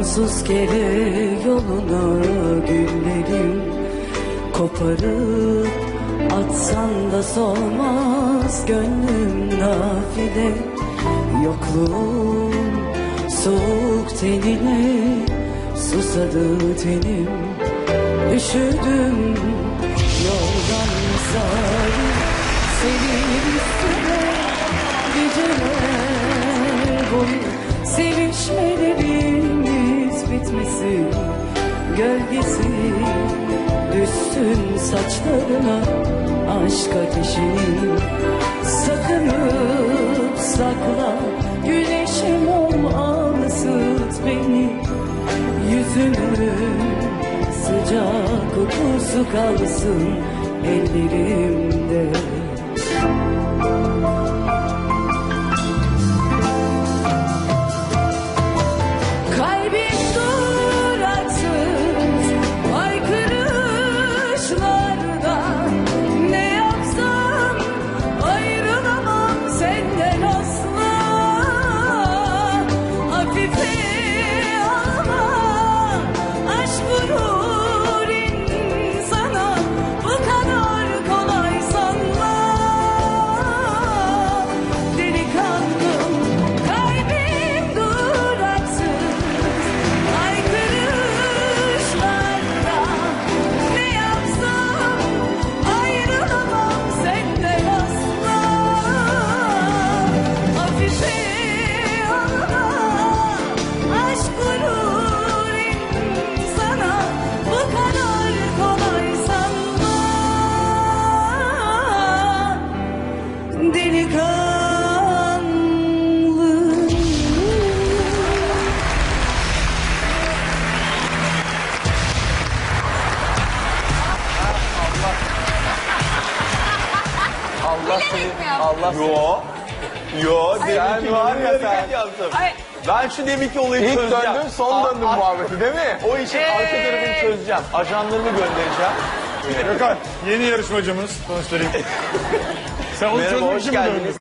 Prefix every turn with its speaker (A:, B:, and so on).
A: Sonsuz kere yoluna güllerim Koparıp atsan da solmaz Gönlüm nafile. Yokluğun soğuk tenine Susadı tenim. Üşüdüm yoldan zalim Senin üstüne. Geceler boyu Sevişmelerimiz bitmesin Gölgesi düşsün saçlarına Aşk ateşini sakınıp sakla Güneşim ol al beni. Yüzünün sıcak kokusu kalsın ellerimde
B: Allah seni, Allah seni.
C: Yo. Yo.
B: Sen
C: Deminki
B: var ya sen.
D: Ay.
C: Ben şu deminki olayı
B: İlk
C: çözeceğim.
B: döndün son döndün
C: A- a-
B: muhabbeti değil mi?
C: O işin arka tarafını çözeceğim. Ajanlarımı göndereceğim.
E: Gökhan yeni yarışmacımız tanıştırayım. Sen onu
C: Merhaba, hoş geldiniz.